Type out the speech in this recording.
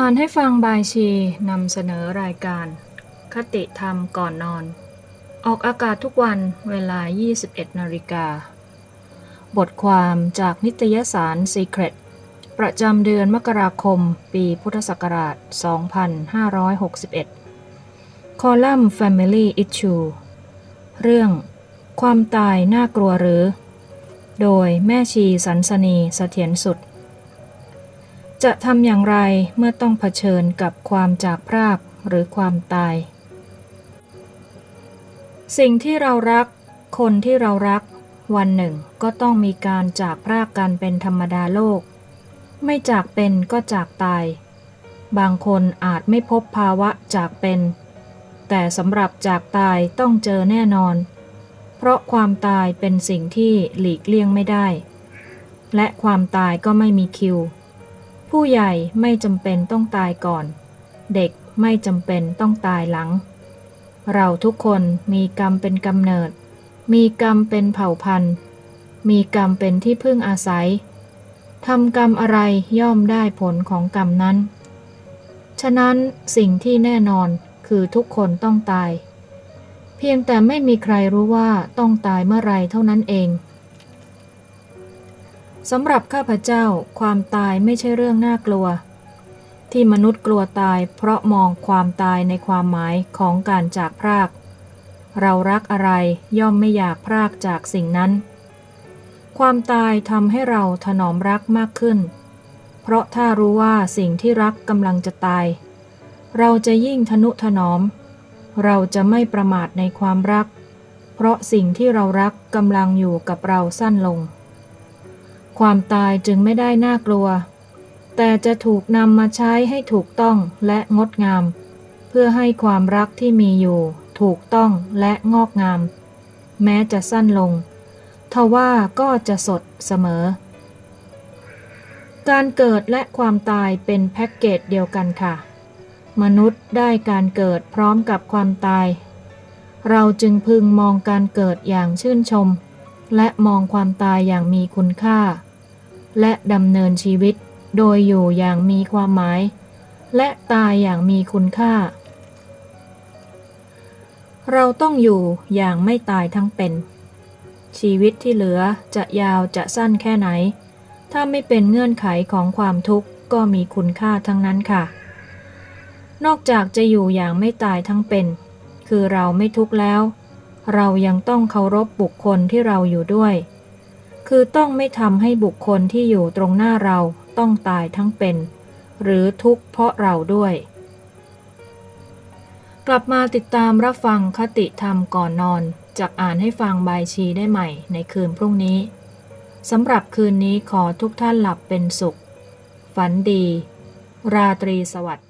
อ่านให้ฟังบายชีนำเสนอรายการ คติธรรมก่อนนอน ออกอากาศทุกวันเวลา 21 นาฬิกา บทความจากนิตยสาร Secret ประจำเดือนมกราคม ปีพุทธศักราช 2561 คอลัมน์ Family Issue เรื่อง ความตายน่ากลัวหรือ โดยแม่ชีสันสนีเสถียรสุด จะทำอย่างไรเมื่อต้องเผชิญกับความจากพรากหรือความตาย สิ่งที่เรารัก คนที่เรารัก วันหนึ่งก็ต้องมีการจากพรากกันเป็นธรรมดาโลก ไม่จากเป็นก็จากตาย บางคนอาจไม่พบภาวะจากเป็น แต่สำหรับจากตายต้องเจอแน่นอน เพราะความตายเป็นสิ่งที่หลีกเลี่ยงไม่ได้ และความตายก็ไม่มีคิว ผู้ใหญ่ไม่จำเป็นต้องตายก่อน เด็กไม่จำเป็นต้องตายหลัง เราทุกคนมีกรรมเป็นกำเนิด มีกรรมเป็นเผ่าพันธุ์ มีกรรมเป็นที่พึ่งอาศัยทำกรรมอะไรย่อมได้ผลของกรรมนั้น ฉะนั้นสิ่งที่แน่นอนคือทุกคนต้องตาย เพียงแต่ไม่มีใครรู้ว่าต้องตายเมื่อไรเท่านั้นเอง สำหรับข้าพเจ้าความตายไม่ใช่เรื่องน่ากลัว ที่มนุษย์กลัวตายเพราะมองความตายในความหมายของการจากพราก เรารักอะไรย่อมไม่อยากพรากจากสิ่งนั้น ความตายทำให้เราถนอมรักมากขึ้น เพราะถ้ารู้ว่าสิ่งที่รักกำลังจะตาย เราจะยิ่งทนุถนอม เราจะไม่ประมาทในความรัก เพราะสิ่งที่เรารักกำลังอยู่กับเราสั้นลง ความตายจึงไม่ได้น่ากลัว แต่จะถูกนำมาใช้ให้ถูกต้องและงดงาม เพื่อให้ความรักที่มีอยู่ ถูกต้องและงอกงาม แม้จะสั้นลงทว่าก็จะสดเสมอ การเกิดและความตายเป็นแพ็กเกจเดียวกันค่ะ มนุษย์ได้การเกิดพร้อมกับความตาย เราจึงพึงมองการเกิดอย่างชื่นชม และมองความตายอย่างมีคุณค่า และดำเนินชีวิตโดยอยู่อย่างมีความหมาย และตายอย่างมีคุณค่า เราต้องอยู่อย่างไม่ตายทั้งเป็น ชีวิตที่เหลือจะยาวจะสั้นแค่ไหน ถ้าไม่เป็นเงื่อนไขของความทุกข์ก็มีคุณค่าทั้งนั้นค่ะ นอกจากจะอยู่อย่างไม่ตายทั้งเป็น คือเราไม่ทุกข์แล้ว เรายังต้องเคารพบุคคลที่เราอยู่ด้วย คือต้องไม่ทำให้บุคคลที่อยู่ตรงหน้าเราต้องตายทั้งเป็น หรือทุกข์เพราะเราด้วย กลับมาติดตามรับฟังคติธรรมก่อนนอนจากอ่านให้ฟังบายชีได้ใหม่ในคืนพรุ่งนี้สำหรับคืนนี้ขอทุกท่านหลับเป็นสุข ฝันดี ราตรีสวัสดิ์